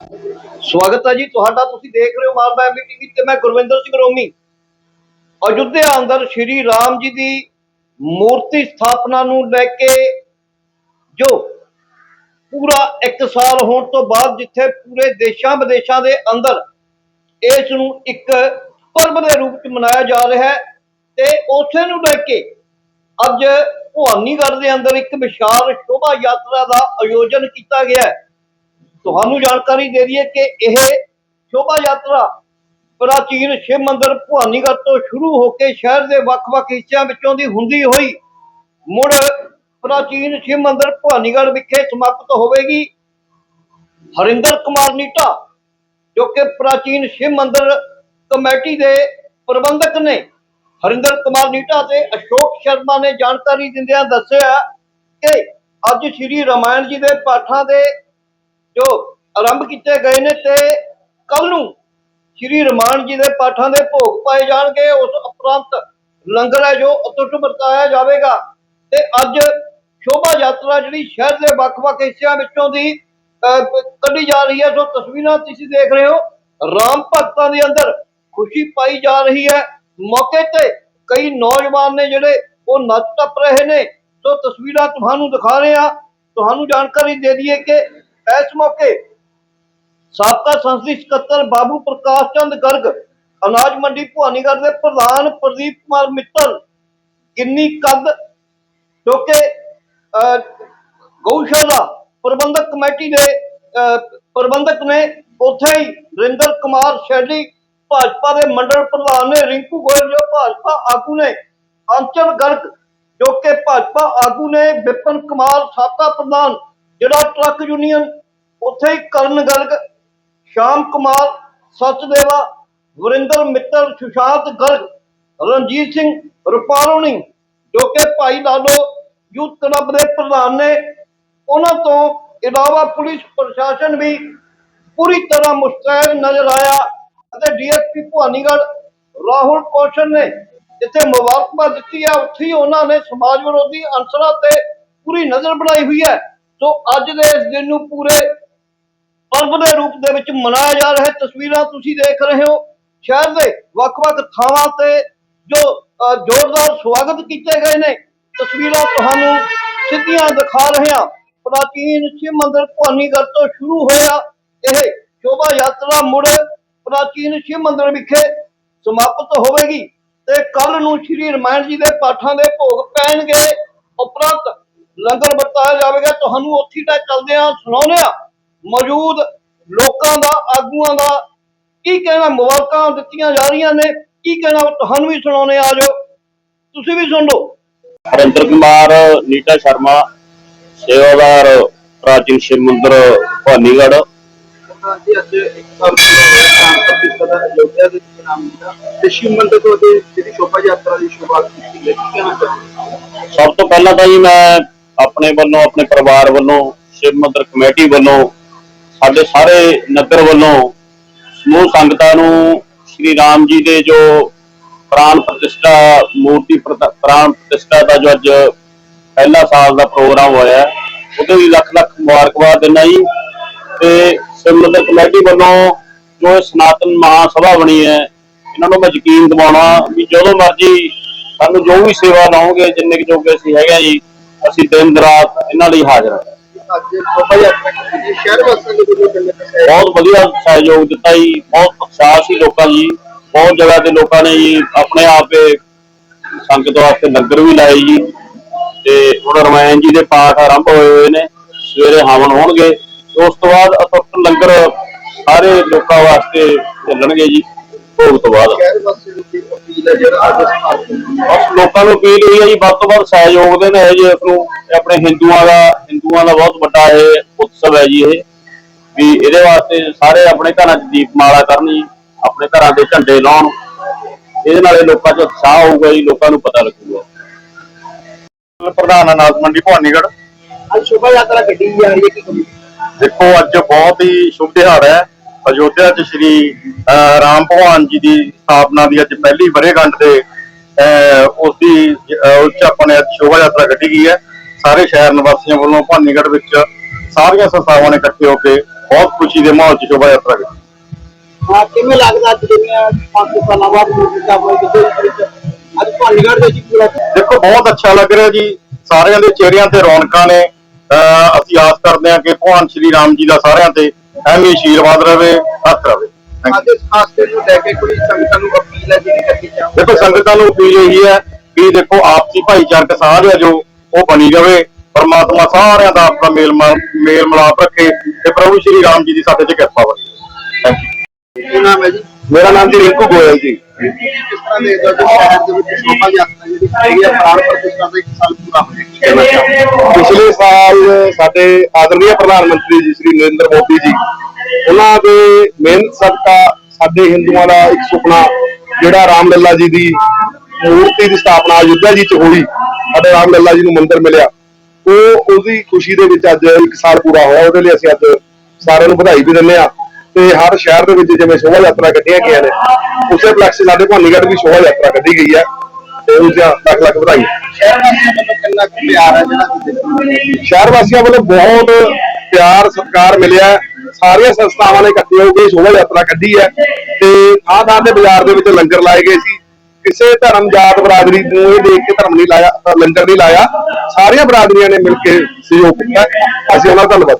ਸਵਾਗਤ ਹੈ ਜੀ ਤੁਹਾਡਾ, ਤੁਸੀਂ ਦੇਖ ਰਹੇ ਹੋ ਮਾਲਵਾ ਐਮਬੀ ਟੀਵੀ ਤੇ ਮੈਂ ਗੁਰਵਿੰਦਰ ਸਿੰਘ ਰੋਮੀ। ਅਯੁੱਧਿਆ ਅੰਦਰ ਸ਼੍ਰੀ ਰਾਮ ਜੀ ਦੀ ਮੂਰਤੀ ਸਥਾਪਨਾ ਨੂੰ ਲੈ ਕੇ ਜੋ ਪੂਰਾ 1 ਸਾਲ ਹੋਣ ਤੋਂ ਬਾਅਦ ਜਿੱਥੇ ਪੂਰੇ ਦੇਸ਼ਾਂ ਵਿਦੇਸ਼ਾਂ ਦੇ ਅੰਦਰ ਇਸ ਨੂੰ ਇੱਕ ਪਰਬ ਦੇ ਰੂਪ ਚ ਮਨਾਇਆ ਜਾ ਰਿਹਾ ਹੈ ਤੇ ਉਸੇ ਨੂੰ ਲੈ ਕੇ ਅੱਜ ਭਵਾਨੀਗੜ੍ਹ ਦੇ ਅੰਦਰ ਇੱਕ ਵਿਸ਼ਾਲ ਸ਼ੋਭਾ ਯਾਤਰਾ ਦਾ ਆਯੋਜਨ ਕੀਤਾ ਗਿਆ ਹੈ। ਤੁਹਾਨੂੰ ਜਾਣਕਾਰੀ ਦੇ ਦਈਏ ਕਿ ਇਹ ਸ਼ੋਭਾ ਯਾਤਰਾ ਪ੍ਰਾਚੀਨ ਸ਼ਿਵ ਮੰਦਿਰ ਭਵਾਨੀਗੜ੍ਹ ਤੋਂ ਸ਼ੁਰੂ ਹੋ ਕੇ ਸ਼ਹਿਰ ਦੇ ਵੱਖ-ਵੱਖ ਹਿੱਸਿਆਂ ਵਿੱਚੋਂ ਦੀ ਹੁੰਦੀ ਹੋਈ ਮੁੜ ਪ੍ਰਾਚੀਨ ਸ਼ਿਵ ਮੰਦਿਰ ਭਵਾਨੀਗੜ੍ਹ ਵਿਖੇ ਸਮਾਪਤ ਹੋਵੇਗੀ। ਹਰਿੰਦਰ ਕੁਮਾਰ ਨੀਟਾ, ਜੋ ਕਿ ਪ੍ਰਾਚੀਨ ਸ਼ਿਵ ਮੰਦਿਰ ਕਮੇਟੀ ਦੇ ਪ੍ਰਬੰਧਕ ਨੇ, ਹਰਿੰਦਰ ਕੁਮਾਰ ਨੀਟਾ ਤੇ ਅਸ਼ੋਕ ਸ਼ਰਮਾ ਨੇ ਜਾਣਕਾਰੀ ਦਿੰਦਿਆਂ ਦੱਸਿਆ ਕਿ ਅੱਜ ਸ਼੍ਰੀ ਰਾਮਾਇਣ ਜੀ ਦੇ ਪਾਠਾਂ ਦੇ ਜੋ ਆਰੰਭ ਕੀਤੇ ਗਏ ਨੇ ਤੇ ਕੱਲ ਨੂੰ ਸ਼੍ਰੀ ਰਮਾਨ ਜੀ ਦੇ ਪਾਠਾਂ ਦੇ ਭੋਗ ਪਾਏ ਜਾਣਗੇ, ਉਸ ਉਪਰੰਤ ਲੰਗਰ ਹੈ ਜੋ ਅਤੁੱਟ ਵਰਤਾਇਆ ਜਾਵੇਗਾ। ਤੇ ਅੱਜ ਸ਼ੋਭਾ ਯਾਤਰਾ ਜਿਹੜੀ ਸ਼ਹਿਰ ਦੇ ਵੱਖ-ਵੱਖ ਹਿੱਸਿਆਂ ਵਿੱਚੋਂ ਦੀ ਕੱਢੀ ਜਾ ਰਹੀ ਹੈ ਸੋ ਤਸਵੀਰਾਂ ਤੁਸੀਂ ਦੇਖ ਰਹੇ ਹੋ, ਰਾਮ ਭਗਤਾਂ ਦੇ ਅੰਦਰ ਖੁਸ਼ੀ ਪਾਈ ਜਾ ਰਹੀ ਹੈ। ਮੌਕੇ ਤੇ ਕਈ ਨੌਜਵਾਨ ਨੇ ਜਿਹੜੇ ਉਹ ਨੱਚ ਟੱਪ ਰਹੇ ਨੇ। ਸੋ ਤਸਵੀਰਾਂ ਤੁਹਾਨੂੰ ਦਿਖਾ ਰਹੇ ਹਾਂ। ਤੁਹਾਨੂੰ ਜਾਣਕਾਰੀ ਦੇ ਦਈਏ ਕਿ ਇਸ ਮੌਕੇ। ਸਾਬਕਾ ਸੰਸਦੀ ਸਕੱਤਰ ਬਾਬੂ ਪ੍ਰਕਾਸ਼ ਚੰਦ ਗਰਗ, ਅਨਾਜ ਮੰਡੀ ਭਵਾਨੀਗੜ੍ਹ ਦੇ ਪ੍ਰਧਾਨ ਪ੍ਰਦੀਪ ਕੁਮਾਰ ਮਿੱਤਲ, ਕਿੰਨੀ ਕੱਦ ਜੋ ਗਊਸ਼ਾਲਾ ਪ੍ਰਬੰਧਕ ਕਮੇਟੀ ਦੇ ਪ੍ਰਬੰਧਕ ਨੇ ਉੱਥੇ ਹੀ ਰਿੰਦਰ ਕੁਮਾਰ ਸ਼ੈਲੀ ਭਾਜਪਾ ਦੇ ਮੰਡਲ ਪ੍ਰਧਾਨ ਨੇ, ਰਿੰਕੂ ਗੋਇਲ ਜੋ ਭਾਜਪਾ ਆਗੂ ਨੇ, ਅੰਚਲ ਗਰਗ ਜੋ ਕਿ ਭਾਜਪਾ ਆਗੂ ਨੇ, ਵਿਪਨ ਕੁਮਾਰ ਸਾਬਕਾ ਪ੍ਰਧਾਨ ਜਿਹੜਾ ਟਰੱਕ ਯੂਨੀਅਨ ਉੱਥੇ ਹੀ ਕਰਨ ਗਰਗ ਸ਼ਾਮ ਕੁਮਾਰ ਸਚਦੇਵਾ, ਵਰਿੰਦਰ ਮਿੱਤਲ, ਸੁਸ਼ਾਂਤ ਗਰਗ, ਰਣਜੀਤ ਸਿੰਘ ਰੁਪਾਲੋਣੀ, ਜੋ ਕਿ ਭਾਈ ਲਾਲੋ ਯੂਥ ਕਲੱਬ ਦੇ ਪ੍ਰਧਾਨ ਨੇ, ਉਹਨਾਂ ਤੋਂ ਇਲਾਵਾ ਪੁਲਿਸ ਪ੍ਰਸ਼ਾਸਨ ਵੀ ਪੂਰੀ ਤਰ੍ਹਾਂ ਮੁਸਤੈਦ ਨਜ਼ਰ ਆਇਆ ਅਤੇ ਡੀਐਸਪੀ ਭਵਾਨੀਗੜ੍ਹ ਰਾਹੁਲ ਕੌਸ਼ਲ ਨੇ ਜਿੱਥੇ ਮੁਬਾਰਕਬਾਦ ਦਿੱਤੀ ਹੈ, ਉੱਥੇ ਉਹਨਾਂ ਨੇ ਸਮਾਜ ਵਿਰੋਧੀ ਅਨਸਰਾਂ ਤੇ ਪੂਰੀ ਨਜ਼ਰ ਬਣਾਈ ਹੋਈ ਹੈ। ਸੋ ਅੱਜ ਦੇ ਇਸ ਦਿਨ ਨੂੰ ਪੂਰੇ ਪਰਬ ਦੇ ਰੂਪ ਦੇ ਵਿੱਚ ਮਨਾਇਆ ਜਾ ਰਿਹਾ ਹੈ। ਤਸਵੀਰਾਂ ਤੁਸੀਂ ਦੇਖ ਰਹੇ ਹੋ। ਸ਼ਹਿਰ ਦੇ ਵੱਖ-ਵੱਖ ਥਾਵਾਂ ਤੇ ਜੋ ਜ਼ੋਰਦਾਰ ਸਵਾਗਤ ਕੀਤੇ ਗਏ ਨੇ। ਤਸਵੀਰਾਂ ਤੁਹਾਨੂੰ ਸਿੱਧੀਆਂ ਦਿਖਾ ਰਹੇ ਹਾਂ। ਪ੍ਰਾਚੀਨ ਸ਼ਿਵ ਮੰਦਿਰ ਭਵਾਨੀਗੜ੍ਹ ਤੋਂ ਸ਼ੁਰੂ ਹੋਇਆ ਇਹ ਸ਼ੋਭਾ ਯਾਤਰਾ ਮੁੜ ਪ੍ਰਾਚੀਨ ਸ਼ਿਵ ਮੰਦਿਰ ਵਿਖੇ ਸਮਾਪਤ ਹੋਵੇਗੀ ਤੇ ਕੱਲ ਨੂੰ ਸ਼੍ਰੀ ਰਮਾਇਣ ਜੀ ਦੇ ਪਾਠਾਂ ਦੇ ਭੋਗ ਪੈਣਗੇ। ਉਪਰੰਤ ਲੰਗਰ ਵਰਤਾਇਆ ਜਾਵੇਗਾ ਤੁਹਾਨੂੰ ਉੱਥੇ ਤੱਕ ਚੱਲਦੇ ਹਾਂ ਸੁਣਾਉਂਦੇ ਹਾਂ। ਮੌਜੂਦ ਲੋਕਾਂ ਦਾ ਆਗੂਆਂ ਦਾ ਕੀ ਕਹਿਣਾ ਮੁਬਾਰਕਾਂ ਦਿੱਤੀਆਂ ਜਾ ਰਹੀਆਂ ਨੇ ਕੀ ਕਹਿਣਾ ਤੁਹਾਨੂੰ ਵੀ ਸੁਣਾਉਣੇ ਆ ਜਾਓ। ਤੁਸੀਂ ਵੀ ਸੁਣ ਲਓ। ਹਰਿੰਦਰ ਕੁਮਾਰ ਨੀਟਾ ਸ਼ਰਮਾ ਸੇਵਾਦਾਰ ਪ੍ਰਾਚੀਨ ਸ਼ਿਵ ਮੰਦਿਰ ਭਵਾਨੀਗੜ੍ਹ ਹਾਂਜੀ ਅੱਜ ਇੱਕ ਸਾਲ ਪੂਰਾ ਹੋਇਆ ਤਾਂ ਪ੍ਰਤੀਸ਼ਤਾ ਦਾ ਅਯੋਧਿਆ ਦੇ ਵਿੱਚ ਨਾਮ ਦਿੱਤਾ ਤੇ ਸ਼ਿਵ ਮੰਦਿਰ ਤੋਂ ਅੱਗੇ ਜਿਹੜੀ ਸ਼ੋਭਾ ਯਾਤਰਾ ਦੀ ਸ਼ੁਰੂਆਤ ਕੀਤੀ ਗਈ ਕੀ ਕਹਿਣਾ ਚਾਹੁੰਦੇ ਸਭ ਤੋਂ ਪਹਿਲਾਂ ਤਾਂ ਜੀ ਮੈਂ ਆਪਣੇ ਵੱਲੋਂ, ਆਪਣੇ ਪਰਿਵਾਰ ਵੱਲੋਂ ਸ਼ਿਵ ਮੰਦਰ ਕਮੇਟੀ ਵੱਲੋਂ, ਸਾਡੇ ਸਾਰੇ ਨਗਰ ਵੱਲੋਂ ਸਮੂਹ ਸੰਗਤਾਂ ਨੂੰ ਸ਼੍ਰੀ ਰਾਮ ਜੀ ਦੇ ਜੋ ਪ੍ਰਾਣ ਪ੍ਰਤਿਸ਼ਠਾ, ਮੂਰਤੀ ਪ੍ਰਾਣ ਪ੍ਰਤਿਸ਼ਠਾ ਦਾ ਜੋ ਅੱਜ ਪਹਿਲਾ ਸਾਲ ਦਾ ਪ੍ਰੋਗਰਾਮ ਹੋਇਆ ਉਹਦੇ ਲਈ ਲੱਖ ਲੱਖ ਮੁਬਾਰਕਬਾਦ ਦਿੰਦਾ ਜੀ। ਤੇ ਸ਼ਿਵ ਮੰਦਿਰ ਕਮੇਟੀ ਵੱਲੋਂ ਜੋ ਇਹ ਸਨਾਤਨ ਮਹਾਸਭਾ ਬਣੀ ਹੈ, ਇਹਨਾਂ ਨੂੰ ਮੈਂ ਯਕੀਨ ਦਿਵਾਉਣਾ ਵੀ ਜਦੋਂ ਮਰਜ਼ੀ ਸਾਨੂੰ ਜੋ ਵੀ ਸੇਵਾ ਲਾਓਗੇ ਜਿੰਨੇ ਕੁ ਜੋਗੇ ਅਸੀਂ ਹੈਗੇ ਆ ਜੀ ਅਸੀਂ ਦਿਨ ਰਾਤ ਇਹਨਾਂ ਲਈ ਹਾਜ਼ਰ ਹਾਂ। ਅੱਜ ਸ਼ੋਭਾ ਯਾਤਰਾ ਸ਼ਹਿਰ ਵਾਸੀਆਂ ਦੇ ਵੱਲੋਂ ਚੱਲੇ ਪਾਸੇ ਬਹੁਤ ਵਧੀਆ ਸਹਿਯੋਗ ਦਿੱਤਾ ਜੀ, ਬਹੁਤ ਉਤਸ਼ਾਹ ਸੀ ਲੋਕਾਂ ਜੀ ਬਹੁਤ ਜਗ੍ਹਾ ਤੇ ਲੋਕਾਂ ਨੇ ਜੀ ਆਪਣੇ ਆਪੇ ਸੰਗਤ ਵਾਸਤੇ ਲੰਗਰ ਵੀ ਲਾਏ ਜੀ। ਤੇ ਹੁਣ ਰਮਾਇਣ ਜੀ ਦੇ ਪਾਠ ਆਰੰਭ ਹੋਏ ਹੋਏ ਨੇ, ਸਵੇਰੇ ਹਵਨ ਹੋਣਗੇ ਉਸ ਤੋਂ ਬਾਅਦ ਅਤੁੱਟ ਲੰਗਰ ਸਾਰੇ ਲੋਕਾਂ ਵਾਸਤੇ ਚੱਲਣਗੇ ਜੀ। ਭੋਗ ਤੋਂ ਬਾਅਦ। ਬਸ ਲੋਕਾਂ ਨੂੰ ਅਪੀਲ ਹੋਈ ਹੈ ਜੀ ਵੱਧ ਤੋਂ ਵੱਧ ਸਹਿਯੋਗ ਦੇਣ। ਹੈ ਜੀ ਇਸ ਨੂੰ ਇਹ ਆਪਣੇ ਹਿੰਦੂਆਂ ਦਾ ਹਿੰਦੂਆਂ ਦਾ ਬਹੁਤ ਵੱਡਾ ਇਹ ਉਤਸਵ ਹੈ ਜੀ ਇਹ। ਵੀ ਇਹਦੇ ਵਾਸਤੇ ਸਾਰੇ ਆਪਣੇ ਘਰਾਂ 'ਚ ਦੀਪਮਾਲਾ ਕਰਨ ਜੀ ਆਪਣੇ ਘਰਾਂ ਦੇ ਝੰਡੇ ਲਾਉਣ। ਇਹਦੇ ਨਾਲ ਇਹ ਲੋਕਾਂ 'ਚ ਉਤਸ਼ਾਹ ਹੋਊਗਾ ਜੀ ਲੋਕਾਂ ਨੂੰ ਪਤਾ ਲੱਗੂਗਾ। ਪ੍ਰਧਾਨ ਅਨਾਜ ਮੰਡੀ ਭਵਾਨੀਗੜ੍ਹ। ਅੱਜ ਸ਼ੋਭਾ ਯਾਤਰਾ ਕੱਢੀ ਜਾ ਰਹੀ ਹੈ ਕਿ ਦੇਖੋ ਅੱਜ ਬਹੁਤ ਹੀ ਸ਼ੁਭ ਦਿਹਾੜਾ ਹੈ। ਅਯੋਧਿਆ 'ਚ ਸ਼੍ਰੀ ਰਾਮ ਭਗਵਾਨ ਜੀ ਦੀ ਸਥਾਪਨਾ ਦੀ ਅੱਜ ਪਹਿਲੀ ਵਰ੍ਹੇਗੰਢ ਦੇ ਅਹ, ਉਸ ਦੀ ਉਸ 'ਚ ਆਪਾਂ ਨੇ ਅੱਜ ਸ਼ੋਭਾ ਯਾਤਰਾ ਕੱਢੀ ਗਈ ਹੈ। ਸਾਰੇ ਸ਼ਹਿਰ ਨਿਵਾਸੀਆਂ ਵੱਲੋਂ ਭਵਾਨੀਗੜ੍ਹ ਵਿੱਚ ਸਾਰੀਆਂ ਸੰਸਥਾਵਾਂ ਨੇ ਇਕੱਠੇ ਹੋ ਕੇ ਬਹੁਤ ਖੁਸ਼ੀ ਦੇ ਮਾਹੌਲ 'ਚ ਸ਼ੋਭਾ ਯਾਤਰਾ ਕੀਤੀ ਕਿਵੇਂ ਲੱਗਦਾ ਪੰਜ ਸਾਲਾਂ ਬਾਅਦ ਅੱਜ ਦੇ ਜੀ ਪੂਰਾ ਦੇਖੋ ਬਹੁਤ ਅੱਛਾ ਲੱਗ ਰਿਹਾ ਜੀ। ਸਾਰਿਆਂ ਦੇ ਚਿਹਰਿਆਂ ਤੇ ਰੌਣਕਾਂ ਨੇ। ਅਸੀਂ ਆਸ ਕਰਦੇ ਹਾਂ ਕਿ ਭਗਵਾਨ ਸ਼੍ਰੀ ਰਾਮ ਜੀ ਦਾ ਸਾਰਿਆਂ ਤੇ ਐਵੇਂ ਆਸ਼ੀਰਵਾਦ ਰਵੇ ਹੱਥ ਰਵੇ. ਅੱਜ ਇਸ ਨੂੰ ਲੈ ਕੇ ਕੋਈ ਸੰਗਤਾਂ ਨੂੰ ਅਪੀਲ ਹੈ ਜਿਹੜੀ ਕਰਨੀ ਚਾਹੁੰਦੇ ਦੇਖੋ ਸੰਗਤਾਂ ਨੂੰ ਅਪੀਲ ਇਹੀ ਹੈ ਕਿ ਦੇਖੋ ਆਪਸੀ ਭਾਈਚਾਰਕ ਹੈ ਜੋ ਉਹ ਬਣੀ ਰਵੇ। ਪਰਮਾਤਮਾ ਸਾਰਿਆਂ ਦਾ ਆਪਣਾ ਮੇਲ ਮੇਲ ਮਿਲਾਪ ਰੱਖੇ ਤੇ ਪ੍ਰਭੂ ਸ਼੍ਰੀ ਰਾਮ ਜੀ ਦੀ ਸਾਡੇ ਤੇ ਕਿਰਪਾ ਬਣੀ। ਥੈਂਕ ਯੂ ਕੀ ਨਾਮ ਹੈ ਜੀ? ਮੇਰਾ ਨਾਮ ਜੀ ਰਿੰਕੂ ਗੋਇਲ ਜੀ। ਕਿਸ ਤਰ੍ਹਾਂ ਦੇ ਜੋ ਸ਼ਹਿਰ ਦੇ ਵਿੱਚ ਸ਼ੋਭਾ ਯਾਤਰਾ ਜਿਹੜੀ ਹੈਗੀ ਹੈ ਪ੍ਰਾਣ ਪ੍ਰਤਿਸ਼ਠਾ ਦਾ ਇੱਕ ਸਾਲ ਪੂਰਾ ਹੋਇਆ ਕੀ ਪਿਛਲੇ ਸਾਲ ਸਾਡੇ ਆਦਰਣੀय ਪ੍ਰਧਾਨ ਮੰਤਰੀ ਜੀ, ਸ੍ਰੀ ਨਰਿੰਦਰ ਮੋਦੀ ਜੀ, ਉਹਨਾਂ ਦੇ ਮਿਹਨਤ ਸਦਕਾ ਸਾਡੇ ਹਿੰਦੂਆਂ ਦਾ ਇੱਕ ਸੁਪਨਾ, ਜਿਹੜਾ ਰਾਮ ਲੱਲਾ ਜੀ ਦੀ ਮੂਰਤੀ ਦੀ ਸਥਾਪਨਾ, ਅਯੁੱਧਿਆ ਜੀ ਚ ਹੋਈ, ਸਾਡੇ ਰਾਮ ਲੱਲਾ ਜੀ ਨੂੰ ਮੰਦਿਰ ਮਿਲਿਆ। ਉਹ ਉਹਦੀ ਖੁਸ਼ੀ ਦੇ ਵਿੱਚ ਅੱਜ ਇੱਕ ਸਾਲ ਪੂਰਾ ਹੋਇਆ। ਉਹਦੇ ਲਈ ਅਸੀਂ ਅੱਜ ਸਾਰਿਆਂ ਨੂੰ ਵਧਾਈ ਵੀ ਦਿੰਦੇ ਆ ਤੇ ਹਰ ਸ਼ਹਿਰ ਦੇ ਵਿੱਚ ਜਿਵੇਂ ਸ਼ੋਭਾ ਯਾਤਰਾ ਕੱਢੀਆਂ ਗਈਆਂ ਨੇ ਉਸੇ ਪਲੈਕਸ ਸਾਡੇ ਭਾਨੀਗੜ੍ਹ ਵੀ ਸ਼ੋਭਾ ਯਾਤਰਾ ਕੱਢੀ ਗਈ ਹੈ ਤੇ ਉਸ ਦੀਆਂ ਲੱਖ ਲੱਖ ਵਧਾਈ। ਸ਼ਹਿਰ ਵਾਸੀਆਂ ਵੱਲੋਂ ਕਿੰਨਾ ਕੁ ਪਿਆਰ ਹੈ ਜਿਹੜਾ ਤੁਸੀਂ ਦਿੱਤਾ ਸ਼ਹਿਰ ਵਾਸੀਆਂ ਵੱਲੋਂ ਬਹੁਤ ਪਿਆਰ ਸਤਿਕਾਰ ਮਿਲਿਆ। ਸਾਰੀਆਂ ਸੰਸਥਾਵਾਂ ਨੇ ਇਕੱਠੇ ਹੋ ਕੇ ਸ਼ੋਭਾ ਯਾਤਰਾ ਕੱਢੀ ਹੈ ਤੇ ਥਾਂ ਥਾਂ ਤੇ ਬਾਜ਼ਾਰ ਦੇ ਵਿੱਚ ਲੰਗਰ ਲਾਏ ਗਏ ਸੀ। ਕਿਸੇ ਧਰਮ ਜਾਤ ਬਰਾਦਰੀ ਨੂੰ ਇਹ ਦੇਖ ਕੇ ਧਰਮ ਨਹੀਂ ਲਾਇਆ ਲੰਗਰ ਨਹੀਂ ਲਾਇਆ ਸਾਰੀਆਂ ਬਰਾਦਰੀਆਂ ਨੇ ਮਿਲ ਕੇ ਸਹਿਯੋਗ ਕੀਤਾ। ਅਸੀਂ ਉਹਨਾਂ ਦਾ ਧੰਨਵਾਦ।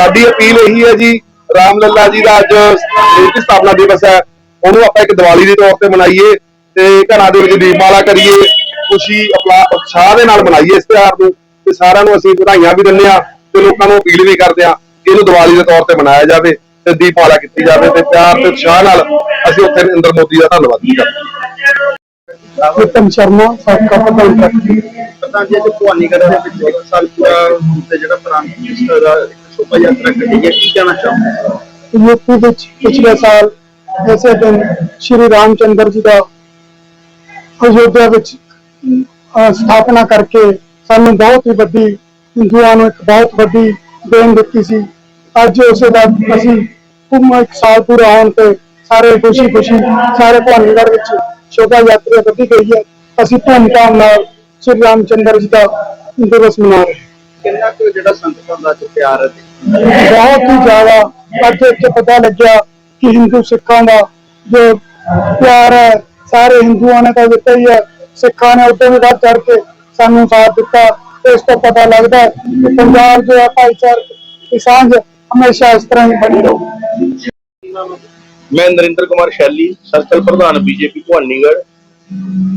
ਸਾਡੀ ਅਪੀਲ ਇਹੀ ਹੈ ਜੀ ਰਾਮ ਲੱਲਾ ਜੀ ਦਾ ਅੱਜ ਮੂਰਤੀ ਸਥਾਪਨਾ ਦਿਵਸ ਹੈ। ਉਹਨੂੰ ਆਪਾਂ ਇੱਕ ਦੀਵਾਲੀ ਦੇ ਤੌਰ ਤੇ ਮਨਾਈਏ ਤੇ ਘਰਾਂ ਦੇ ਵਿੱਚ ਦੀਪਮਾਲਾ ਕਰੀਏ ਖੁਸ਼ੀ ਆਪਣਾ ਉਤਸ਼ਾਹ ਦੇ ਨਾਲ ਮਨਾਈਏ ਇਸ ਤਿਉਹਾਰ ਨੂੰ। ਤੇ ਸਾਰਿਆਂ ਨੂੰ ਅਸੀਂ ਵਧਾਈਆਂ ਵੀ ਦਿੰਦੇ ਆ ਤੇ ਲੋਕਾਂ ਨੂੰ ਅਪੀਲ ਵੀ ਕਰਦੇ ਆ ਕਿ ਇਹਨੂੰ ਦੀਵਾਲੀ ਦੇ ਤੌਰ ਤੇ ਮਨਾਇਆ ਜਾਵੇ। ਤੇ ਦੀਪਮਾਲਾ ਕੀਤੀ ਜਾਵੇ ਤੇ ਪਿਆਰ ਤੇ ਉਤਸ਼ਾਹ ਨਾਲ ਅਸੀਂ ਉੱਥੇ ਨਰਿੰਦਰ ਮੋਦੀ ਦਾ ਧੰਨਵਾਦ ਕਰਦੇ ਉਤਮ ਸ਼ਰਮਾ ਸਾਬਕਾ ਪ੍ਰਧਾਨ ਮੰਤਰੀ ਪ੍ਰਧਾਨ ਜੀ ਅੱਜ ਭਵਾਨੀਗੜ੍ਹ ਦੇ ਵਿੱਚ ਇੱਕ ਸਾਲ ਪੂਰਾ ਤੇ ਜਿਹੜਾ ਪ੍ਰਾਂਤ ਮਿਨਿਸਟਰ ਦਾ ਸ਼ੋਭਾ ਯਾਤਰਾ ਕੱਢੀ ਹੈ ਕੀ ਕਹਿਣਾ ਚਾਹੁੰਦੇ ਯੂਪੀ ਵਿੱਚ ਪਿਛਲੇ ਸਾਲ ਇਸੇ ਦਿਨ ਸ਼੍ਰੀ ਰਾਮਚੰਦਰ ਜੀ ਦਾ ਅਯੋਧਿਆ ਵਿੱਚ ਸਥਾਪਨਾ ਕਰਕੇ ਸਾਨੂੰ ਬਹੁਤ ਹੀ ਵੱਡੀ ਹਿੰਦੂਆਂ ਨੂੰ ਇੱਕ ਬਹੁਤ ਵੱਡੀ ਦੇਣ ਦਿੱਤੀ ਸੀ। ਅੱਜ ਉਸੇ ਦਾ ਅਸੀਂ ਕੁਮ ਇੱਕ ਸਾਲ ਪੂਰਾ ਹੋਣ ਤੇ ਸਾਰੇ ਖੁਸ਼ੀ ਖੁਸ਼ੀ ਸਾਰੇ ਭਾਨੀਗੜ੍ਹ ਵਿੱਚ ਸ਼ੋਭਾ ਯਾਤਰਾ ਕੱਢੀ ਗਈ ਹੈ। ਅਸੀਂ ਧੂਮਧਾਮ ਨਾਲ ਸ਼੍ਰੀ ਰਾਮਚੰਦਰ ਜੀ ਦਾ ਦਿਵਸ ਮਨਾ ਰਹੇ ਕਿੰਨਾ ਕੁ ਜਿਹੜਾ ਸੰਗਤਾਂ ਦਾ ਪਿਆਰ ਹੈ? ਬਹੁਤ ਹੀ ਜ਼ਿਆਦਾ ਅੱਜ ਇੱਥੇ ਪਤਾ ਲੱਗਿਆ ਕਿ ਹਿੰਦੂ ਸਿੱਖਾਂ ਦਾ ਜੋ ਪਿਆਰ ਹੈ ਸਾਰੇ ਹਿੰਦੂਆਂ ਨੇ ਤਾਂ ਦਿੱਤਾ ਹੀ ਹੈ। ਸਿੱਖਾਂ ਨੇ ਉਦੋਂ ਵੀ ਵੱਧ ਚੜ ਕੇ ਸਾਨੂੰ ਸਾਥ ਦਿੱਤਾ। ਇਸ ਤੋਂ ਪਤਾ ਲੱਗਦਾ ਹੈ ਕਿ ਪੰਜਾਬ ਜੋ ਹੈ ਭਾਈਚਾਰਕ ਸਾਂਝ ਹਮੇਸ਼ਾ ਇਸ ਤਰ੍ਹਾਂ ਹੀ ਬਣੀ ਰਹੂ। ਮੈਂ ਨਰਿੰਦਰ ਕੁਮਾਰ ਸ਼ੈਲੀ ਸਰਕਲ ਪ੍ਰਧਾਨ ਬੀਜੇਪੀ ਭਵਾਨੀਗੜ੍ਹ।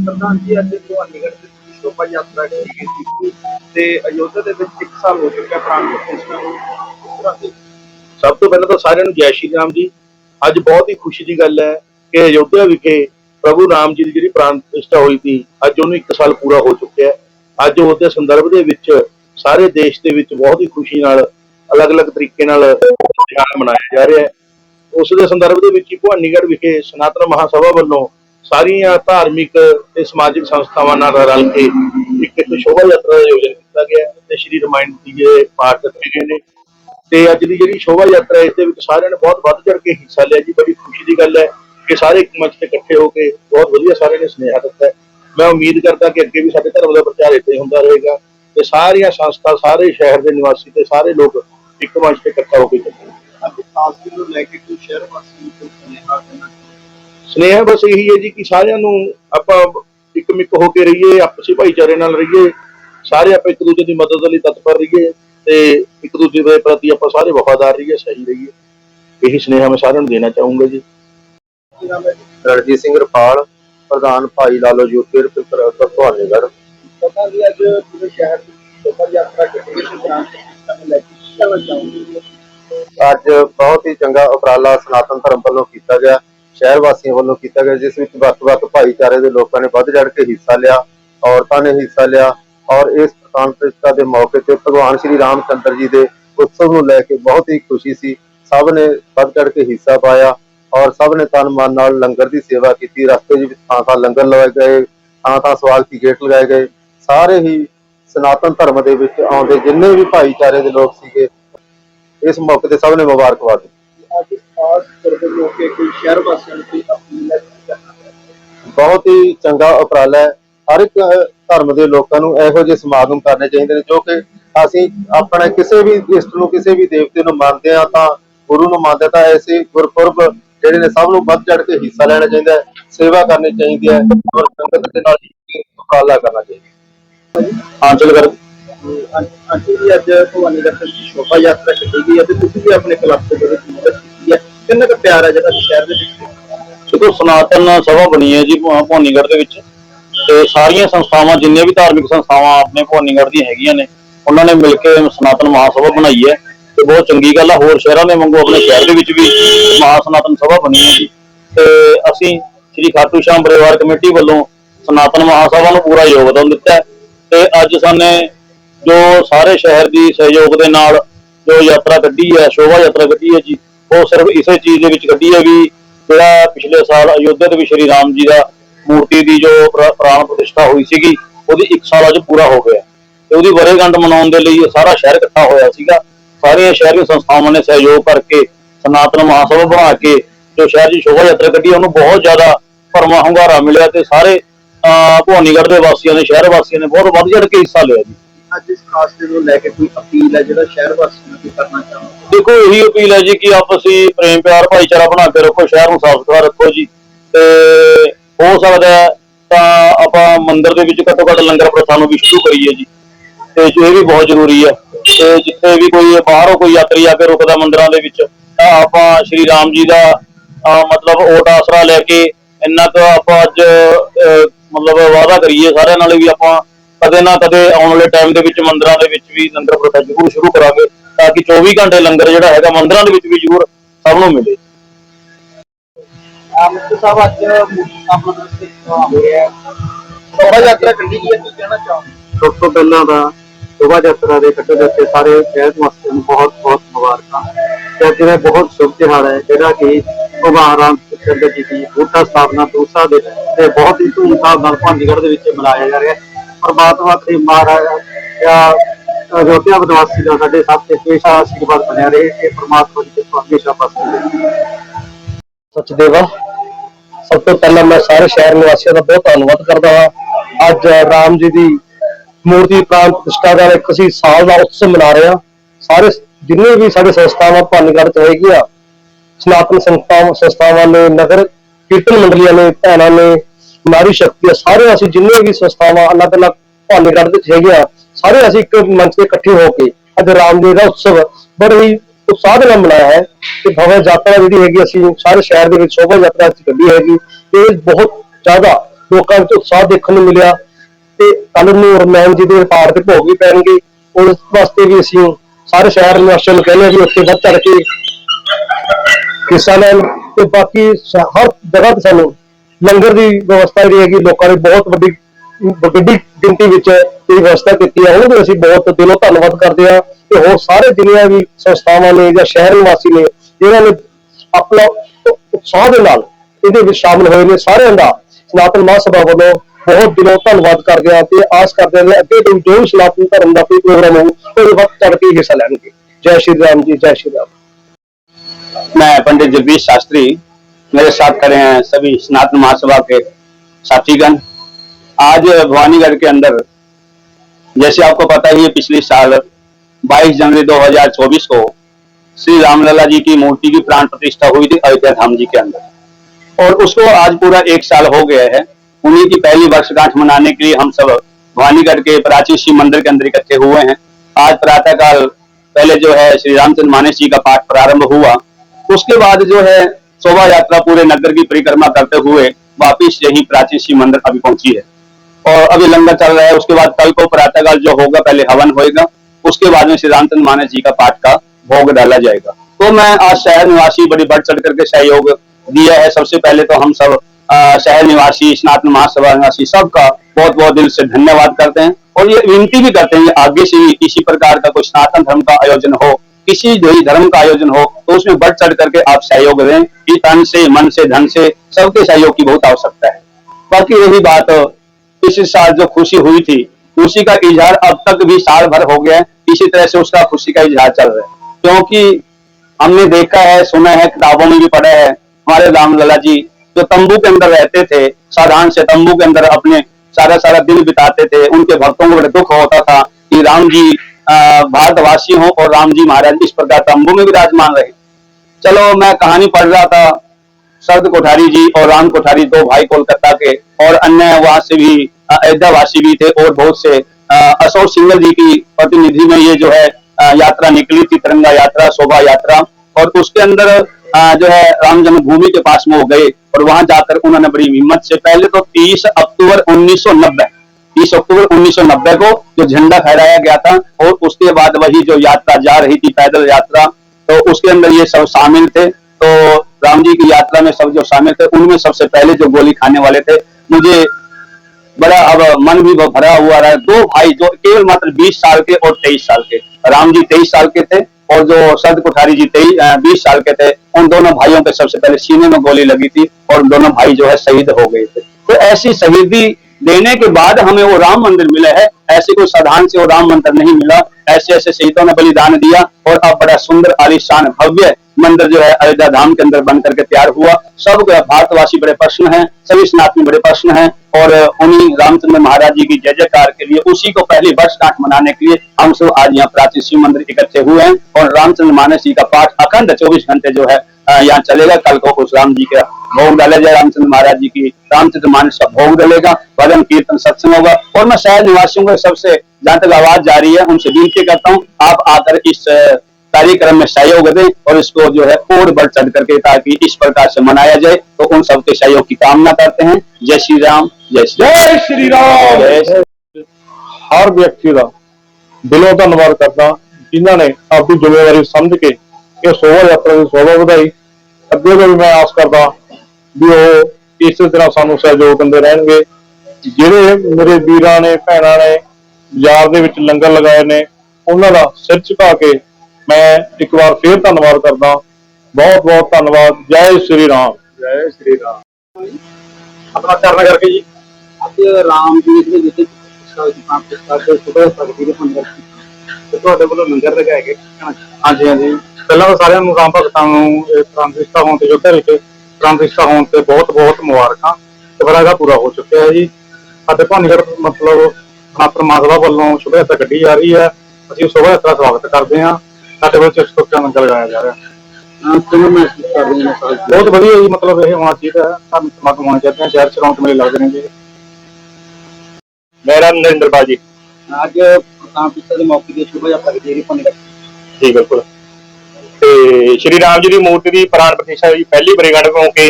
ਪ੍ਰਧਾਨ ਜੀ ਅੱਜ ਭਵਾਨੀਗੜ੍ਹ ਦੇ ਸ਼ੋਭਾ ਯਾਤਰਾ ਕੀਤੀ ਗਈ ਸੀ ਤੇ ਅਯੋਧਿਆ ਦੇ ਵਿੱਚ ਇੱਕ ਸਾਲ ਹੋ ਚੁੱਕਾ ਪ੍ਰਾਣ ਪ੍ਰਤਿਸ਼ਠਾ ਸਭ ਤੋਂ ਪਹਿਲਾਂ ਤਾਂ ਸਾਰਿਆਂ ਨੂੰ ਜੈ ਸ਼੍ਰੀ ਰਾਮ ਜੀ। ਅੱਜ ਬਹੁਤ ਹੀ ਖੁਸ਼ੀ ਦੀ ਗੱਲ ਹੈ ਕਿ ਅਯੋਧਿਆ ਵਿਖੇ ਪ੍ਰਭੂ ਰਾਮ ਜੀ ਦੀ ਜਿਹੜੀ ਪ੍ਰਾਣ ਪ੍ਰਤਿਸ਼ਠਾ ਹੋਈ ਸੀ ਅੱਜ ਉਹਨੂੰ ਇੱਕ ਸਾਲ ਪੂਰਾ ਹੋ ਚੁੱਕਿਆ ਹੈ। ਅੱਜ ਉਹਦੇ ਸੰਦਰਭ ਦੇ ਵਿੱਚ ਸਾਰੇ ਦੇਸ਼ ਦੇ ਵਿੱਚ ਬਹੁਤ ਹੀ ਖੁਸ਼ੀ ਨਾਲ ਅਲੱਗ-ਅਲੱਗ ਤਰੀਕੇ ਨਾਲ ਤਿਉਹਾਰ ਮਨਾਇਆ ਜਾ ਰਿਹਾ ਹੈ। ਉਸ ਦੇ ਸੰਦਰਭ ਦੇ ਵਿੱਚ ਹੀ ਭਵਾਨੀਗੜ੍ਹ ਵਿਖੇ ਸਨਾਤਨ ਮਹਾਸਭਾ ਵੱਲੋਂ ਸਾਰੀਆਂ ਧਾਰਮਿਕ ਤੇ ਸਮਾਜਿਕ ਸੰਸਥਾਵਾਂ ਨਾਲ ਰਲ ਕੇ ਇੱਕ ਇੱਕ ਸ਼ੋਭਾ ਯਾਤਰਾ ਦਾ ਆਯੋਜਨ ਕੀਤਾ ਗਿਆ ਤੇ ਸ਼੍ਰੀ ਰਮਾਇਣ ਦੀ ਜੇ ਪਾਠ ਕੀਤੇ ਗਏ ਨੇ। ਤੇ ਅੱਜ ਦੀ ਜਿਹੜੀ ਸ਼ੋਭਾ ਯਾਤਰਾ ਹੈ, ਇਸ ਦੇ ਵਿੱਚ ਸਾਰਿਆਂ ਨੇ ਬਹੁਤ ਵੱਧ ਚੜ ਕੇ ਹਿੱਸਾ ਲਿਆ ਜੀ। ਬੜੀ ਖੁਸ਼ੀ ਦੀ ਗੱਲ ਹੈ ਕਿ ਸਾਰੇ ਇੱਕ ਮੰਚ ਤੇ ਇਕੱਠੇ ਹੋ ਕੇ ਬਹੁਤ ਵਧੀਆ ਸਾਰਿਆਂ ਨੇ ਸੁਨੇਹਾ ਦਿੱਤਾ ਹੈ। ਮੈਂ ਉਮੀਦ ਕਰਦਾ ਕਿ ਅੱਗੇ ਵੀ ਸਾਡੇ ਧਰਮ ਦਾ ਪ੍ਰਚਾਰ ਇੱਥੇ ਹੁੰਦਾ ਰਹੇਗਾ ਤੇ ਸਾਰੀਆਂ ਸੰਸਥਾ ਸਾਰੇ ਸ਼ਹਿਰ ਦੇ ਨਿਵਾਸੀ ਤੇ ਸਾਰੇ ਲੋਕ ਇੱਕ ਮੰਚ ਤੇ ਇਕੱਠਾ ਹੋ ਕੇ ਚੱਲਣਗੇ ਅੱਜ ਖਾਸ ਨੂੰ ਲੈ ਕੇ ਕੋਈ ਸ਼ਹਿਰ ਵਾਸੀ ਨੂੰ ਕੋਈ ਸੁਨੇਹਾ ਦੇਣਾ ਚਾਹੁੰਦੇ? ਸਨੇਹ ਬਸ ਇਹੀ ਹੈ ਜੀ ਕਿ ਸਾਰਿਆਂ ਨੂੰ ਆਪਾਂ ਇੱਕ ਮਿੱਕ ਹੋ ਕੇ ਰਹੀਏ ਆਪਸੀ ਭਾਈਚਾਰੇ ਨਾਲ ਰਹੀਏ ਸਾਰੇ ਆਪਾਂ ਇੱਕ ਦੂਜੇ ਦੀ ਮਦਦ ਲਈ ਤਤਪਰ ਰਹੀਏ ਤੇ ਇੱਕ ਦੂਜੇ ਦੇ ਪ੍ਰਤੀ ਆਪਾਂ ਸਾਰੇ ਵਫਾਦਾਰ ਰਹੀਏ ਸਹੀ ਰਹੀਏ। ਇਹੀ ਸਨੇਹਾ ਮੈਂ ਸਾਰਿਆਂ ਨੂੰ ਦੇਣਾ ਚਾਹੂੰਗਾ ਜੀ? ਰਣਜੀਤ ਸਿੰਘ ਰਫਾਲ ਪ੍ਰਧਾਨ ਭਾਈ ਲਾਲੋ ਜੋਤੀ ਰਪਿੰਦਰ ਭਵਾਨੀਗੜ੍ਹ ਪਤਾ ਜੀ ਅੱਜ ਪੂਰੇ ਸ਼ਹਿਰ ਦੀ ਸ਼ੋਭਾ ਯਾਤਰਾ ਕੱਢੀ ਗਈ ਸੀ ਪ੍ਰਾਣ ਪ੍ਰਤਿਸ਼ਠਾ ਨੂੰ ਲੈ ਕੀ ਕਹਿਣਾ ਚਾਹੁੰਦੇ ਅੱਜ ਬਹੁਤ ਹੀ ਚੰਗਾ ਉਪਰਾਲਾ ਸਨਾਤਨ ਧਰਮ ਵੱਲੋਂ ਕੀਤਾ ਗਿਆ। ਸ਼ਹਿਰ ਵਾਸੀਆਂ ਵੱਲੋਂ ਕੀਤਾ ਗਿਆ, ਜਿਸ ਵਿੱਚ ਵੱਖ-ਵੱਖ ਭਾਈਚਾਰੇ ਦੇ ਲੋਕਾਂ ਨੇ ਵੱਧ ਚੜ ਕੇ ਹਿੱਸਾ ਲਿਆ, ਔਰਤਾਂ ਨੇ ਹਿੱਸਾ ਲਿਆ ਔਰ ਇਸ ਪ੍ਰਧਾਨ ਦੇ ਮੌਕੇ ਤੇ ਭਗਵਾਨ ਸ਼੍ਰੀ ਰਾਮ ਚੰਦਰ ਜੀ ਦੇ ਉਤਸਵ ਨੂੰ ਲੈ ਕੇ ਬਹੁਤ ਹੀ ਖੁਸ਼ੀ ਸੀ। ਸਭ ਨੇ ਵੱਧ ਚੜ ਕੇ ਹਿੱਸਾ ਪਾਇਆ ਔਰ ਸਭ ਨੇ ਤਨ ਮਨ ਨਾਲ ਲੰਗਰ ਦੀ ਸੇਵਾ ਕੀਤੀ। ਰਸਤੇ ਵਿੱਚ ਥਾਂ ਥਾਂ ਲੰਗਰ ਲਗਾਏ ਗਏ ਥਾਂ ਥਾਂ ਸਵਾਗਤੀ ਗੇਟ ਲਗਾਏ ਗਏ। ਸਾਰੇ ਹੀ ਸਨਾਤਨ ਧਰਮ ਦੇ ਵਿੱਚ ਆਉਂਦੇ ਜਿੰਨੇ ਵੀ ਭਾਈਚਾਰੇ ਦੇ ਲੋਕ ਸੀਗੇ ਇਸ ਮੌਕੇ ਤੇ ਸਭ ਨੇ ਮੁਬਾਰਕਬਾਦ ਦਿੱਤੀ। ਅੱਜ ਇਸ ਖਾਸ ਪੁਰਬ ਨੂੰ ਕੇ ਕੋਈ ਸ਼ਹਿਰ ਵਾਸੀਆਂ ਨੂੰ ਕੋਈ ਅਪੀਲ ਹੈ ਕੀ ਕਰਨਾ ਚਾਹੁੰਦੇ। ਬਹੁਤ ਹੀ ਚੰਗਾ ਉਪਰਾਲਾ ਹੈ। ਹਰ ਇੱਕ ਧਰਮ ਦੇ ਲੋਕਾਂ ਨੂੰ ਇਹੋ ਜਿਹੇ ਸਮਾਗਮ ਕਰਨੇ ਚਾਹੀਦੇ ਨੇ ਜੋ ਕਿ ਅਸੀਂ ਆਪਣੇ ਕਿਸੇ ਵੀ ਇਸ਼ਟ ਨੂੰ ਕਿਸੇ ਵੀ ਦੇਵਤੇ ਨੂੰ ਮੰਨਦੇ ਆ ਤਾਂ ਗੁਰੂ ਨੂੰ ਮੰਨਦੇ ਤਾਂ ਐਸੇ ਗੁਰਪੁਰਬ ਜਿਹੜੇ ਨੇ ਸਭ ਨੂੰ ਵੱਧ ਚੜ ਕੇ ਹਿੱਸਾ ਲੈਣਾ ਚਾਹੀਦਾ ਹੈ ਸੇਵਾ ਕਰਨੀ ਚਾਹੀਦੀ ਹੈ ਔਰ ਸੰਗਤ ਦੇ ਨਾਲ ਉਪਰਾਲਾ ਕਰਨਾ ਚਾਹੀਦਾ ਹਾਂ ਚਲ ਕਰ। ਆਂਟੀ ਜੀ ਅੱਜ ਭਵਾਨੀ ਦੀ ਸ਼ੋਭਾ ਯਾਤਰਾ ਕੱਢੀ ਗਈ ਹੈ ਤੇ ਤੁਸੀਂ ਵੀ ਆਪਣੇ ਕਲੱਬ ਦੇ ਵਿੱਚ ਮਦਦ ਕੀਤੀ ਹੈ। ਕਿੰਨਾ ਕੁ ਪਿਆਰ ਹੈ ਜਿਹੜਾ ਸ਼ਹਿਰ ਦੇ ਵਿੱਚ? ਦੇਖੋ ਸਨਾਤਨ ਸਭਾ ਬਣੀ ਹੈ ਜੀ ਭਵਾ- ਭਵਾਨੀਗੜ੍ਹ ਦੇ ਵਿੱਚ ਤੇ ਸਾਰੀਆਂ ਸੰਸਥਾਵਾਂ ਜਿੰਨੀਆਂ ਵੀ ਧਾਰਮਿਕ ਸੰਸਥਾਵਾਂ ਆਪਣੇ ਭਵਾਨੀਗੜ੍ਹ ਦੀਆਂ ਹੈਗੀਆਂ ਨੇ ਉਹਨਾਂ ਨੇ ਮਿਲ ਕੇ ਸਨਾਤਨ ਮਹਾਸਭਾ ਬਣਾਈ ਹੈ ਤੇ ਬਹੁਤ ਚੰਗੀ ਗੱਲ ਆ। ਹੋਰ ਸ਼ਹਿਰਾਂ ਦੇ ਵਾਂਗੂ ਆਪਣੇ ਸ਼ਹਿਰ ਦੇ ਵਿੱਚ ਵੀ ਮਹਾ ਸਨਾਤਨ ਸਭਾ ਬਣੀ ਹੈ ਜੀ। ਤੇ ਅਸੀਂ ਸ੍ਰੀ ਖਾਟੂ ਸ਼ਾਮ ਪਰਿਵਾਰ ਕਮੇਟੀ ਵੱਲੋਂ ਸਨਾਤਨ ਮਹਾਸਭਾ ਨੂੰ ਪੂਰਾ ਯੋਗਦਾਨ ਦਿੱਤਾ ਹੈ। ਤੇ ਅੱਜ ਸਾਨੇ ਜੋ ਸਾਰੇ ਸ਼ਹਿਰ ਦੀ ਸਹਿਯੋਗ ਦੇ ਨਾਲ ਜੋ ਯਾਤਰਾ ਕੱਢੀ ਹੈ, ਸ਼ੋਭਾ ਯਾਤਰਾ ਕੱਢੀ ਹੈ ਜੀ, ਉਹ ਸਿਰਫ ਇਸੇ ਚੀਜ਼ ਦੇ ਵਿੱਚ ਕੱਢੀ ਹੈ ਵੀ ਜਿਹੜਾ ਪਿਛਲੇ ਸਾਲ ਅਯੋਧਿਆ ਦੇ ਵਿੱਚ ਸ਼੍ਰੀ ਰਾਮ ਜੀ ਦਾ ਮੂਰਤੀ ਦੀ ਜੋ ਪ੍ਰਾਣ ਪ੍ਰਤਿਸ਼ਠਾ ਹੋਈ ਸੀਗੀ, ਉਹਦੀ 1 ਸਾਲ ਅੱਜ ਪੂਰਾ ਹੋ ਗਿਆ ਤੇ ਉਹਦੀ ਵਰੇਗੰਢ ਮਨਾਉਣ ਦੇ ਲਈ ਇਹ ਸਾਰਾ ਸ਼ਹਿਰ ਇਕੱਠਾ ਹੋਇਆ ਸੀਗਾ। ਸਾਰੀਆਂ ਸ਼ਹਿਰੀ ਸੰਸਥਾਵਾਂ ਨੇ ਸਹਿਯੋਗ ਕਰਕੇ ਸਨਾਤਨ ਮਹਾਸਭਾ ਬਣਾ ਕੇ ਜੋ ਸ਼ਹਿਰ ਦੀ ਸ਼ੋਭਾ ਯਾਤਰਾ ਕੱਢੀ ਉਹਨੂੰ ਬਹੁਤ ਜ਼ਿਆਦਾ ਭਰਵਾਂ ਹੁੰਗਾਰਾ ਮਿਲਿਆ ਤੇ ਸਾਰੇ ਭਵਾਨੀਗੜ੍ਹ ਦੇ ਵਾਸੀਆਂ ਨੇ ਸ਼ਹਿਰ ਵਾਸੀਆਂ ਨੇ ਬਹੁਤ ਵੱਧ ਚੜ ਕੇ ਹਿੱਸਾ ਲਿਆ ਜੀ। ਅੱਜ ਇਸ ਖਾਸ ਦਿਨ ਨੂੰ ਲੈ ਕੇ ਕੋਈ ਅਪੀਲ ਹੈ ਜਿਹੜਾ ਸ਼ਹਿਰ ਵਾਸੀਆਂ ਨੂੰ ਕਰਨਾ ਚਾਹੁੰਦੇ ਦੇਖੋ ਇਹੀ ਅਪੀਲ ਹੈ ਜੀ ਕਿ ਆਪਸੀ ਪ੍ਰੇਮ ਪਿਆਰ ਭਾਈਚਾਰਾ ਬਣਾ ਕੇ ਰੱਖੋ ਸ਼ਹਿਰ ਨੂੰ ਸਾਫ਼ ਸੁਥਰਾ ਰੱਖੋ ਜੀ। ਤੇ ਹੋ ਸਕਦਾ ਹੈ ਤਾਂ ਆਪਾਂ ਮੰਦਿਰ ਦੇ ਵਿੱਚ ਘੱਟੋ ਘੱਟ ਲੰਗਰ ਪ੍ਰਥਾ ਨੂੰ ਵੀ ਸ਼ੁਰੂ ਕਰੀਏ ਜੀ। ਤੇ ਜੋ ਇਹ ਵੀ ਬਹੁਤ ਜ਼ਰੂਰੀ ਹੈ। ਤੇ ਜਿੱਥੇ ਵੀ ਕੋਈ ਬਾਹਰੋਂ ਕੋਈ ਯਾਤਰੀ ਆ ਕੇ ਰੁਕਦਾ ਮੰਦਿਰਾਂ ਦੇ ਵਿੱਚ ਤਾਂ ਆਪਾਂ ਸ਼੍ਰੀ ਰਾਮ ਜੀ ਦਾ ਮਤਲਬ ਓਟ ਆਸਰਾ ਲੈ ਕੇ ਇੰਨਾ ਕੁ ਆਪਾਂ ਅੱਜ ਮਤਲਬ ਵਾਅਦਾ ਕਰੀਏ ਸਾਰਿਆਂ ਨਾਲ ਵੀ ਆਪਾਂ ਕਦੇ ਨਾ ਕਦੇ ਆਉਣ ਵਾਲੇ ਟਾਈਮ ਦੇ ਵਿੱਚ ਮੰਦਿਰਾਂ ਦੇ ਵਿੱਚ ਵੀ ਲੰਗਰ ਪ੍ਰਥਾ ਜ਼ਰੂਰ ਸ਼ੁਰੂ ਕਰਾਂਗੇ ਤਾਂ ਕਿ 24 ਘੰਟੇ ਲੰਗਰ ਜਿਹੜਾ ਹੈਗਾ ਮੰਦਿਰਾਂ ਦੇ ਵਿੱਚ ਵੀ ਜ਼ਰੂਰ ਸਭ ਨੂੰ ਮਿਲੇ। ਆਮਦ ਸਾਹਿਬ ਅੱਜ ਮੂਰਤੀ ਸਥਾਪਨਾ ਦਿਵਸ ਤੇ ਹੋਇਆ ਹੈ। ਸ਼ੋਭਾ ਯਾਤਰਾ ਕੱਢੀ ਗਈ ਹੈ ਕੀ ਕਹਿਣਾ ਚਾਹੁੰਦੇ ਸਭ ਤੋਂ ਪਹਿਲਾਂ ਤਾਂ ਸ਼ੋਭਾ ਯਾਤਰਾ ਦੇ ਕੱਟੇ ਦਿੱਤੇ ਸਾਰੇ ਸ਼ਹਿਰ ਵਾਸੀਆਂ ਨੂੰ ਬਹੁਤ ਬਹੁਤ ਮੁਬਾਰਕਾਂ। ਤੇ ਅੱਜ ਇਹ ਬਹੁਤ ਸ਼ੁਭ ਦਿਹਾੜਾ ਹੈ ਜਿਹੜਾ ਕਿ ਭਗਵਾਨ ਰਾਮ ਚੰਦਰ ਜੀ ਦੀ ਬੂਟਾ ਸਥਾਪਨਾ ਦੂਸਰਾ ਦਿਨ ਤੇ ਬਹੁਤ ਹੀ ਧੂਮਧਾਮ ਨਾਲ ਭਾਂਡੀਗੜ੍ਹ ਦੇ ਵਿੱਚ ਮਨਾਇਆ ਜਾ ਰਿਹਾ ਹੈ। ਪਰਮਾਤਮਾ ਤੇ ਮਹਾਰਾਜਾ ਅਯੋਧਿਆ ਵਨਵਾਸੀ ਦਾ ਸਾਡੇ ਸਭ ਤੇ ਹਮੇਸ਼ਾ ਆਸ਼ੀਰਵਾਦ ਬਣਿਆ ਰਹੇ ਕਿ ਪਰਮਾਤਮਾ ਦੀ ਕਿਰਪਾ ਹਮੇਸ਼ਾ ਬਸਦੀ ਰਹੇ। ਸਚਦੇਵਾ, ਸਭ ਤੋਂ ਪਹਿਲਾਂ ਮੈਂ ਸਾਰੇ ਸ਼ਹਿਰ ਨਿਵਾਸੀਆਂ ਦਾ ਬਹੁਤ ਧੰਨਵਾਦ ਕਰਦਾ ਹਾਂ। ਅੱਜ ਰਾਮ ਜੀ ਦੀ ਮੂਰਤੀ ਪ੍ਰਾਣ ਪ੍ਰਤਿਸ਼ਠਾ ਦਾ ਇੱਕ ਅਸੀਂ ਸਾਲ ਦਾ ਉਤਸਵ ਮਨਾ ਰਹੇ ਹਾਂ। ਸਾਰੇ ਜਿੰਨੇ ਵੀ ਸਾਡੇ ਸੰਸਥਾਵਾਂ ਭਾਨੀਗੜ੍ਹ ਚ ਹੈਗੀਆਂ ਸਨਾਤਨ ਸੰਸਥਾਵਾਂ ਸੰਸਥਾਵਾਂ ਨੇ, ਨਗਰ ਕੀਰਤਨ ਮੰਡਲੀਆਂ ਨੇ, ਭੈਣਾਂ ਨੇ, ਨਾਰੀ ਸ਼ਕਤੀ ਸਾਰੇ ਅਸੀਂ ਜਿੰਨੇ ਵੀ ਸੰਸਥਾਵਾਂ ਅਲੱਗ-ਅਲੱਗ ਭਾਨੀਗੜ੍ਹ ਵਿੱਚ ਹੈਗੀਆਂ ਸਾਰੇ ਅਸੀਂ ਇੱਕ ਮੰਚ ਤੇ ਇਕੱਠੇ ਹੋ ਕੇ ਅੱਜ ਰਾਮ ਦਾ ਉਤਸਵ ਬੜੇ ਹੀ ਉਤਸ਼ਾਹ ਦੇ ਨਾਲ ਮਨਾਇਆ ਹੈ ਤੇ ਭਵਨ ਯਾਤਰਾ ਜਿਹੜੀ ਹੈਗੀ ਅਸੀਂ ਸਾਰੇ ਸ਼ਹਿਰ ਦੇ ਵਿੱਚ ਸ਼ੋਭਾ ਯਾਤਰਾ ਚ ਕੱਢੀ ਹੈਗੀ, ਇਹ ਬਹੁਤ ਜ਼ਿਆਦਾ ਲੋਕਾਂ ਵਿੱਚ ਉਤਸ਼ਾਹ ਦੇਖਣ ਨੂੰ ਮਿਲਿਆ ਤੇ ਕੱਲ ਨੂੰ ਰਮਾਇਣ ਜੀ ਦੇ ਪਾਠ ਤੇ ਭੋਗ ਵੀ ਪੈਣਗੇ, ਉਸ ਵਾਸਤੇ ਵੀ ਅਸੀਂ ਸਾਰੇ ਸ਼ਹਿਰ ਨੂੰ ਨੂੰ ਕਹਿੰਦੇ ਹਾਂ ਵੀ ਉੱਥੇ ਵੱਧ ਚੜ ਕੇ ਹਿੱਸਾ ਲੈਣ ਤੇ ਬਾਕੀ ਹਰ ਜਗ੍ਹਾ ਤੇ ਸਾਨੂੰ ਲੰਗਰ ਦੀ ਵਿਵਸਥਾ ਜਿਹੜੀ ਹੈਗੀ, ਲੋਕਾਂ ਨੇ ਬਹੁਤ ਵੱਡੀ ਵੱਡੀ ਗਿਣਤੀ ਵਿੱਚ ਇਹ ਵਿਵਸਥਾ ਕੀਤੀ ਹੈ। ਉਹਨਾਂ ਵੀ ਅਸੀਂ ਬਹੁਤ ਦਿਲੋਂ ਧੰਨਵਾਦ ਕਰਦੇ ਹਾਂ ਤੇ ਹੋਰ ਸਾਰੇ ਜਿੰਨੀਆਂ ਵੀ ਸੰਸਥਾਵਾਂ ਨੇ ਜਾਂ ਸ਼ਹਿਰ ਨਿਵਾਸੀ ਨੇ ਇਹਨਾਂ ਨੇ ਆਪਣਾ ਉਤਸ਼ਾਹ ਦੇ ਨਾਲ ਇਹਦੇ ਵਿੱਚ ਸ਼ਾਮਲ ਹੋਏ ਨੇ, ਸਾਰਿਆਂ ਦਾ ਸਨਾਤਨ ਮਹਾਸਭਾ ਵੱਲੋਂ ਬਹੁਤ ਦਿਲੋਂ ਧੰਨਵਾਦ ਕਰਦੇ ਹਾਂ ਤੇ ਆਸ ਕਰਦੇ ਹਾਂ ਅੱਗੇ ਤੋਂ ਜੋ ਵੀ ਸਨਾਤਨ ਧਰਮ ਦਾ ਕੋਈ ਪ੍ਰੋਗਰਾਮ ਹੋਊ, ਉਹਦੇ ਵੱਧ ਚੜ ਕੇ ਹਿੱਸਾ ਲੈਣਗੇ। ਜੈ ਸ਼੍ਰੀ ਰਾਮ ਜੀ, ਜੈ ਸ਼੍ਰੀ ਰਾਮ। मैं पंडित जगदीश शास्त्री मेरे साथ खड़े हैं सभी स्नातन महासभा के साथीगण। आज भवानीगढ़ के अंदर, जैसे आपको पता ही है, पिछले साल 22 जनवरी 2024 को श्री रामलला जी की मूर्ति की प्राण प्रतिष्ठा हुई थी अयोध्या धाम जी के अंदर। और उसको आज पूरा एक साल हो गया है। उन्हीं की पहली वर्षगांठ मनाने के लिए हम सब भवानीगढ़ के प्राचीन शिव मंदिर के अंदर इकट्ठे हुए हैं। आज प्रातःकाल पहले जो है श्री रामचंद्र मानस जी का पाठ प्रारंभ हुआ। उसके बाद जो है शोभा यात्रा पूरे नगर की परिक्रमा करते हुए वापिस यही प्राचीन शिव मंदिर अभी पहुँची है। और अभी लंगर चल रहा है, उसके बाद कल को प्रातःकाल जो होगा, पहले हवन होएगा, उसके बाद में श्री रामचंद्र मानस जी का पाठ का भोग डाला जाएगा। तो मैं आज शहर निवासी बड़ी बढ़ चढ़ करके सहयोग दिया है। सबसे पहले तो हम सब शहर निवासी स्नातन महासभा निवासी सबका बहुत बहुत दिल से धन्यवाद करते हैं। और ये विनती भी करते हैं, आगे से किसी प्रकार का कोई स्नातन धर्म का आयोजन हो किसी भी धर्म का आयोजन हो तो उसमें बढ़ चढ़ करके आप सहयोग दें, कि तन से, मन से, धन से सबके सहयोग की बहुत आवश्यकता है। बाकी रही बात, इस साल जो खुशी हुई थी, खुशी का इजहार अब तक भी साल भर हो गया है, इसी तरह से उसका खुशी का इजहार चल रहा है। क्योंकि हमने देखा है, सुना है, किताबों में भी पढ़ा है, हमारे राम लला जी जो तंबू के अंदर रहते थे, साधारण से तंबू के अंदर अपने सारा सारा दिन बिताते थे, उनके भक्तों को बड़ा दुख होता था कि राम जी भारतवासी हों और राम जी महाराज इस प्रकार तंबू में विराजमान रहे। चलो, मैं कहानी पढ़ रहा था, शरद कोठारी जी और राम कोठारी, दो भाई कोलकाता के और अन्य वहाँ से भी अयोध्या वासी भी थे और बहुत से अशोक सिंगल जी की प्रतिनिधि में ये जो है यात्रा निकली थी, तिरंगा यात्रा, शोभा यात्रा और उसके अंदर जो है राम जन्मभूमि के पास में हो गए और वहाँ जाकर उन्होंने बड़ी हिम्मत से, पहले तो 30 अक्टूबर 1990 30 अक्टूबर 1990 को जो झंडा फहराया गया था और उसके बाद वही जो यात्रा जा रही थी, पैदल यात्रा तो उसके अंदर ये सब शामिल थे। तो राम जी की यात्रा में सब जो शामिल थे, उनमें सबसे पहले जो गोली खाने वाले थे। मुझे बड़ा अब मन भी भरा हुआ रहा दो भाई जो केवल मात्र 20 साल के और 23 साल के। राम जी 23 साल के थे और जो शरद कोठारी जी तेईस बीस साल के थे, उन दोनों भाइयों के सबसे पहले सीने में गोली लगी थी और दोनों भाई जो है शहीद हो गए थे। तो ऐसी शहीदी देने के बाद हमें वो राम मंदिर मिला है। ऐसे कोई साधारण से वो राम मंदिर नहीं मिला। ऐसे ऐसे शहीदों ने बलिदान दिया और अब बड़ा सुंदर, आलिशान, भव्य मंदिर जो है अयोध्या धाम के अंदर बन करके तैयार हुआ। सब भारतवासी बड़े प्रश्न हैं, सभी स्नातनी बड़े प्रश्न हैं और उन्हीं रामचंद्र महाराज जी की जय जयकार के लिए, उसी को पहली वर्षगांठ मनाने के लिए हम सब आज यहाँ प्राचीन शिव मंदिर इकट्ठे हुए हैं और रामचंद्र मानस जी का पाठ अखंड चौबीस घंटे जो है यहाँ चलेगा। कल को उस राम जी का भोग डाला जाए रामचंद्र महाराज जी की रामचंद्र मानस का भोग डलेगा भजन कीर्तन सत्संग होगा और मैं शहर निवासियों को सबसे जहां तक आवाज जा रही है उनसे विनती करता हूँ आप आकर इस अ, कार्यक्रम में सहयोग दें और इसको जो है और बढ़ चढ़ करके ताकि इस प्रकार से मनाया जाए तो उन सबके सहयोग की कामना करते हैं जय श्री राम जय श्री ਜੈ ਸ਼੍ਰੀ ਰਾਮ जय श्री ਹਰ ਵਿਅਕਤੀ ਦਾ ਦਿਲੋਂ ਧੰਨਵਾਦ ਕਰਦਾ ਜਿਨ੍ਹਾਂ ਨੇ ਆਪਣੀ ਜ਼ਿੰਮੇਵਾਰੀ ਸਮਝ ਕੇ ਇਹ ਸੋਭਾ ਯਾਤਰਾ ਦੀ ਸ਼ੋਭਾ ਵਧਾਈ ਅੱਗੇ ਤੋਂ ਵੀ ਮੈਂ ਆਸ ਕਰਦਾ ਵੀ ਉਹ ਇਸੇ ਤਰ੍ਹਾਂ ਸਾਨੂੰ ਸਹਿਯੋਗ ਦਿੰਦੇ ਰਹਿਣਗੇ। ਜਿਹੜੇ ਮੇਰੇ ਵੀਰਾਂ ਨੇ ਭੈਣਾਂ ਨੇ ਬਾਜ਼ਾਰ ਦੇ ਵਿੱਚ ਲੰਗਰ ਲਗਾਏ ਨੇ ਉਹਨਾਂ ਦਾ ਸਿਰ ਝੁਕਾ ਕੇ ਮੈਂ ਇੱਕ ਵਾਰ ਫੇਰ ਧੰਨਵਾਦ ਕਰਦਾ। ਬਹੁਤ ਬਹੁਤ ਧੰਨਵਾਦ। ਜੈ ਸ਼੍ਰੀ ਰਾਮ। ਜੈ ਸ਼੍ਰੀ ਰਾਮ। ਆਪਣਾ ਚਰਨ ਕਰਕੇ ਜੀ। ਅੱਜ ਰਾਮ ਜੀ ਦੇ ਜਿੱਤੇ ਦੀ ਪਾਪ ਸਾਡੇ ਸੁਬਹ ਪ੍ਰਗਤੀ ਦੇ ਮੰਦਰ ਤੇ ਤੁਹਾਡੇ ਵੱਲੋਂ ਲੰਗਰ ਲਗਾਏ ਗਏ। ਹਾਂਜੀ ਹਾਂਜੀ। ਪਹਿਲਾਂ ਤਾਂ ਸਾਰਿਆਂ ਨੂੰ ਰਾਮ ਭਗਤਾਂ ਨੂੰ ਇਹ ਪ੍ਰਾਂਤਿਸ਼ਠਾ ਹੋਣ ਤੇ ਯੋਧਾ ਪ੍ਰਾਂਤਿਸ਼ਠਾ ਹੋਣ ਤੇ ਬਹੁਤ ਬਹੁਤ ਮੁਬਾਰਕਾਂ। ਤੇ ਬੜਾ ਇਹਦਾ ਪੂਰਾ ਹੋ ਚੁੱਕਿਆ ਹੈ ਜੀ। ਸਾਡੇ ਭਾਨੀਗੜ੍ਹ ਮਤਲਬ ਆਪਣਾ ਪਰਮਾਤਮਾ ਵੱਲੋਂ ਸ਼ੁਭ ਯਾਤਰਾ ਕੱਢੀ ਜਾ ਰਹੀ ਹੈ। ਅਸੀਂ ਉਸ ਸ਼ੁਭ ਯਾਤਰਾ ਦਾ ਸਵਾਗਤ ਕਰਦੇ ਹਾਂ। ਸਾਡੇ ਵੱਲ ਚਿਕਸ ਤੋਂ ਲੰਗਰ ਲਗਾਇਆ ਜਾ ਰਿਹਾ? ਬਹੁਤ ਵਧੀਆ ਜੀ ਮਤਲਬ ਇਹ ਹੋਣਾ ਚਾਹੀਦਾ ਹੈ। ਸਾਨੂੰ ਸਮਾਗਮ ਹੋਣੇ ਚਾਹੀਦੇ ਹਨ ਸ਼ਹਿਰ ਚ ਰੌਣਕ ਮੇਲੇ ਲੱਗਦੇ ਨੇ ਜੀ। ਮੇਰਾ ਨਰਿੰਦਰ ਬਾਜੀ। ਅੱਜ ਪ੍ਰਤਾਪ ਪਿਤਾ ਦੇ ਮੌਕੇ ਤੇ ਸ਼ੁਭ ਯਾਤਰਾ ਪੰਡਿਤ ਜੀ ਬਿਲਕੁਲ। ਤੇ ਸ਼੍ਰੀ ਰਾਮ ਜੀ ਦੀ ਮੂਰਤੀ ਦੀ ਪ੍ਰਾਣ ਪ੍ਰਤਿਸ਼ਠਾ ਦੀ ਪਹਿਲੀ ਬਰੇਗੰਢ ਤੋਂ ਕੇ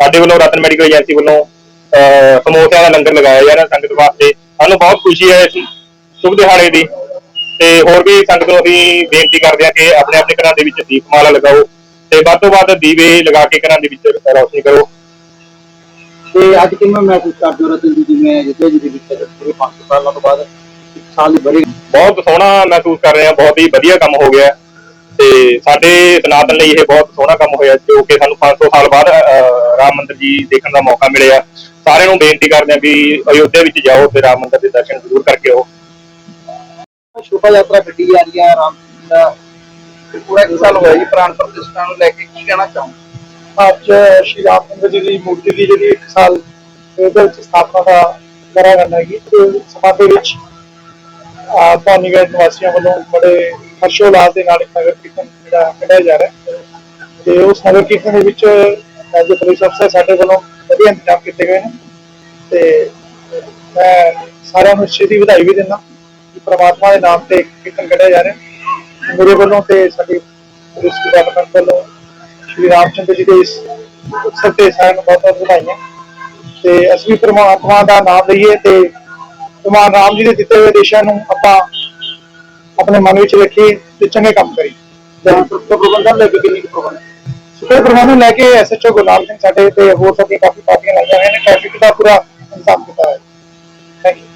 ਸਾਡੇ ਵੱਲੋਂ ਰਤਨ ਮੈਡੀਕਲ ਏਜੰਸੀ ਵੱਲੋਂ ਸਮੋਸਿਆਂ ਦਾ ਲੰਗਰ ਲਗਾਇਆ ਜਾ ਰਿਹਾ ਸੰਗਤ ਵਾਸਤੇ। ਸਾਨੂੰ ਬਹੁਤ ਖੁਸ਼ੀ ਹੈ ਇਸ ਸ਼ੁਭ ਦਿਹਾੜੇ ਦੀ। ਤੇ ਹੋਰ ਵੀ ਸੰਗਤ ਨੂੰ ਅਸੀਂ ਬੇਨਤੀ ਕਰਦੇ ਹਾਂ ਕਿ ਆਪਣੇ ਆਪਣੇ ਘਰਾਂ ਦੇ ਵਿੱਚ ਦੀਪਮਾਲਾ ਲਗਾਓ ਤੇ ਵੱਧ ਤੋਂ ਵੱਧ ਦੀਵੇ ਲਗਾ ਕੇ ਘਰਾਂ ਦੇ ਵਿੱਚ ਰੌਸ਼ਨੀ ਕਰੋ। ਤੇ ਅੱਜ ਕਿਵੇਂ ਮਹਿਸੂਸ ਕਰਦੇ ਹੋ ਰਤਨ ਜੀ ਜਿਵੇਂ ਜਿੱਤੇ ਜੀ ਦੇ ਵਿੱਚ ਪੂਰੇ 500 ਸਾਲਾਂ ਤੋਂ ਬਾਅਦ ਸਾਲ ਦੀ ਬੜੀ ਬਹੁਤ ਸੋਹਣਾ ਮਹਿਸੂਸ ਕਰ ਰਹੇ ਹਾਂ ਬਹੁਤ ਹੀ ਵਧੀਆ ਕੰਮ ਹੋ ਗਿਆ। ਤੇ ਸਾਡੇ ਸਨਾਤਨ ਲਈ ਇਹ ਬਹੁਤ ਸੋਹਣਾ ਕੰਮ ਹੋਇਆ ਜੋ ਕਿ ਸਾਨੂੰ 500 ਸਾਲ ਬਾਅਦ ਰਾਮ ਮੰਦਿਰ ਜੀ ਦੇਖਣ ਦਾ ਮੌਕਾ ਮਿਲਿਆ। ਸਾਰਿਆਂ ਨੂੰ ਬੇਨਤੀ ਕਰਦੇ ਹਾਂ ਵੀ ਅਯੋਧਿਆ ਵਿੱਚ ਜਾਓ ਤੇ ਰਾਮ ਮੰਦਿਰ ਦੇ ਦਰਸ਼ਨ ਜ਼ਰੂਰ ਕਰਕੇ ਆਓ। ਸ਼ੁਭ ਯਾਤਰਾ ਕੱਢੀ ਜਾ ਰਹੀ ਹੈ ਰਾਮ ਜੀ ਦਾ। ਪੂਰਾ ਇੱਕ ਸਾਲ ਹੋਇਆ ਜੀ ਪ੍ਰਾਣ ਪ੍ਰਤਿਸ਼ਠਾ ਨੂੰ ਲੈ ਕੇ ਕੀ ਕਹਿਣਾ ਚਾਹੋਗੇ? ਅੱਜ ਸ਼੍ਰੀ ਰਾਮ ਚੰਦਰ ਜੀ ਦੀ ਮੂਰਤੀ ਦੀ ਜਿਹੜੀ ਇੱਕ ਸਾਲ ਇਹਦੇ ਵਿੱਚ ਸਥਾਪਨਾ ਦਾ ਕਰਾ ਕਰਨਾ ਹੈਗੀ ਤੇ ਸਮਾਂ ਦੇ ਵਿੱਚ ਆ ਨਿਵਾਸੀਆਂ ਵੱਲੋਂ ਬੜੇ ਹਰਸ਼ੋਲਾਸ ਦੇ ਨਾਲ ਇੱਕ ਨਗਰ ਕੀਰਤਨ ਜਿਹੜਾ ਕੱਢਿਆ ਜਾ ਰਿਹਾ ਹੈ। ਤੇ ਉਸ ਨਗਰ ਕੀਰਤਨ ਦੇ ਵਿੱਚ ਐਜ਼ ਪੁਲਿਸ ਅਫਸਰ ਸਾਡੇ ਵੱਲੋਂ ਵਧੀਆ ਇੰਤਜ਼ਾਮ ਕੀਤੇ ਗਏ ਨੇ। ਤੇ ਮੈਂ ਸਾਰਿਆਂ ਨੂੰ ਇਸ ਦੀ ਵਧਾਈ ਵੀ ਦਿੰਦਾ ਕਿ ਪ੍ਰਮਾਤਮਾ ਦੇ ਨਾਮ ਤੇ ਕੀਰਤਨ ਕੱਢਿਆ ਜਾ ਰਿਹਾ ਮੇਰੇ ਵੱਲੋਂ ਤੇ ਸਾਡੀ ਪੁਲਿਸ ਡਿਪਾਰਟਮੈਂਟ ਵੱਲੋਂ ਸ਼੍ਰੀ ਰਾਮਚੰਦਰ ਜੀ ਦੇ ਇਸ ਉਤਸਵ ਤੇ ਸਾਰਿਆਂ ਨੂੰ ਬਹੁਤ ਬਹੁਤ ਵਧਾਈਆਂ। ਤੇ ਅਸੀਂ ਵੀ ਪ੍ਰਮਾਤਮਾ ਦਾ ਨਾਮ ਲਈਏ ਤੇ ਭਗਵਾਨ ਰਾਮ ਜੀ ਦੇ ਦਿੱਤੇ ਹੋਏ ਦੇਸ਼ਾਂ ਨੂੰ ਆਪਾਂ ਆਪਣੇ ਮਨ ਵਿੱਚ ਰੱਖੀਏ ਤੇ ਚੰਗੇ ਕੰਮ ਕਰੀਏ। ਜਾਂ ਪ੍ਰਬੰਧਨ ਲੈ ਕੇ ਕਿੰਨੀ ਪ੍ਰਬੰਧ? ਸੁਪਰ ਪ੍ਰਬੰਧ ਲੈ ਕੇ ਐਸਐਚਓ ਗੁਲਾਬ ਸਿੰਘ ਸਾਡੇ ਤੇ ਹੋਰ ਸਾਡੀਆਂ ਕਾਫੀ ਪਾਰਟੀਆਂ ਲਾਈਆਂ ਹੋਈਆਂ ਨੇ। ਟ੍ਰੈਫਿਕ ਦਾ ਪੂਰਾ ਇੰਤਜ਼ਾਮ ਕੀਤਾ ਹੈ। Thank you